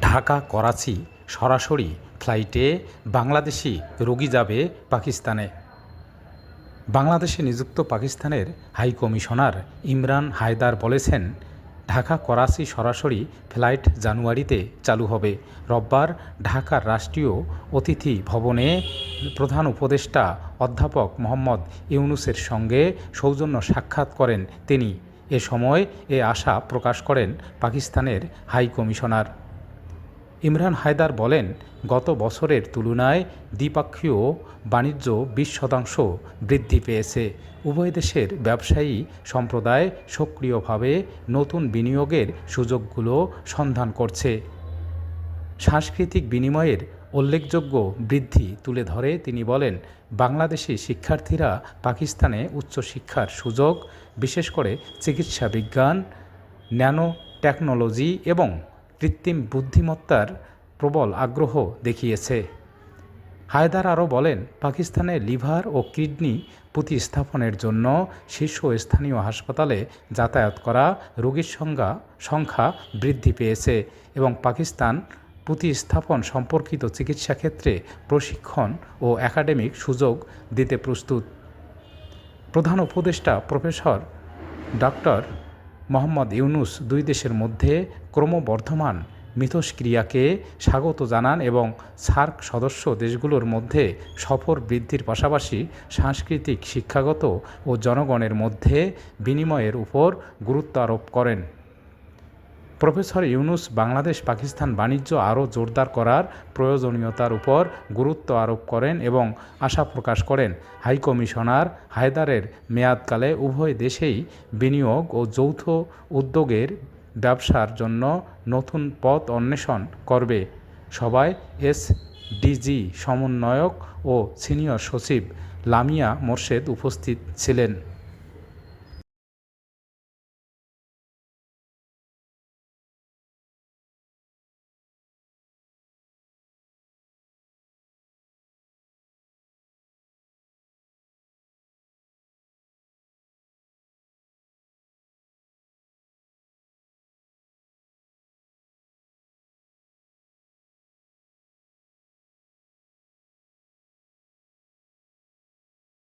ঢাকা, করাচি সরাসরি ফ্লাইটে বাংলাদেশি রোগী যাবে পাকিস্তানে। বাংলাদেশে নিযুক্ত পাকিস্তানের হাই কমিশনার ইমরান হায়দার বলেছেন, ঢাকা, করাচি সরাসরি ফ্লাইট জানুয়ারিতে চালু হবে। রোববার ঢাকার রাষ্ট্রীয় অতিথি ভবনে প্রধান উপদেষ্টা অধ্যাপক মোহাম্মদ ইউনুসের সঙ্গে সৌজন্য সাক্ষাৎ করেন তিনি। এ সময় এ আশা প্রকাশ করেন পাকিস্তানের হাই কমিশনার। ইমরান হায়দার বলেন, গত বছরের তুলনায় দ্বিপাক্ষীয় বাণিজ্য বিশ শতাংশ বৃদ্ধি পেয়েছে। উভয় দেশের ব্যবসায়ী সম্প্রদায় সক্রিয়ভাবে নতুন বিনিয়োগের সুযোগগুলো সন্ধান করছে। সাংস্কৃতিক বিনিময়ের উল্লেখযোগ্য বৃদ্ধি তুলে ধরে তিনি বলেন, বাংলাদেশি শিক্ষার্থীরা পাকিস্তানে উচ্চশিক্ষার সুযোগ, বিশেষ করে চিকিৎসা বিজ্ঞান ন্যানো টেকনোলজি এবং কৃত্রিম বুদ্ধিমত্তার প্রবল আগ্রহ দেখিয়েছে। হায়দার আরও বলেন, পাকিস্তানে লিভার ও কিডনি প্রতিস্থাপনের জন্য শীর্ষস্থানীয় হাসপাতালে যাতায়াত করা রোগীর সংখ্যা সংখ্যা বৃদ্ধি পেয়েছে এবং পাকিস্তান প্রতিস্থাপন সম্পর্কিত চিকিৎসা ক্ষেত্রে প্রশিক্ষণ ও একাডেমিক সুযোগ দিতে প্রস্তুত। প্রধান উপদেষ্টা প্রফেসর ডক্টর মোহাম্মদ ইউনুস দুই দেশের মধ্যে ক্রমবর্ধমান মিথস্ক্রিয়াকে স্বাগত জানান এবং সার্ক সদস্য দেশগুলোর মধ্যে সফর বৃদ্ধির পাশাপাশি সাংস্কৃতিক, শিক্ষাগত ও জনগণের মধ্যে বিনিময়ের উপর গুরুত্ব আরোপ করেন। প্রফেসর ইউনুস বাংলাদেশ পাকিস্তান বাণিজ্য আরও জোরদার করার প্রয়োজনীয়তার উপর গুরুত্ব আরোপ করেন এবং আশা প্রকাশ করেন। হাইকমিশনার হায়দারের মেয়াদকালে উভয় দেশেই বিনিয়োগ ও যৌথ উদ্যোগের ব্যবসার জন্য নতুন পথ অন্বেষণ করবে। সবাই এস ডিজি সমন্বয়ক ও সিনিয়র সচিব লামিয়া মোর্শেদ উপস্থিত ছিলেন।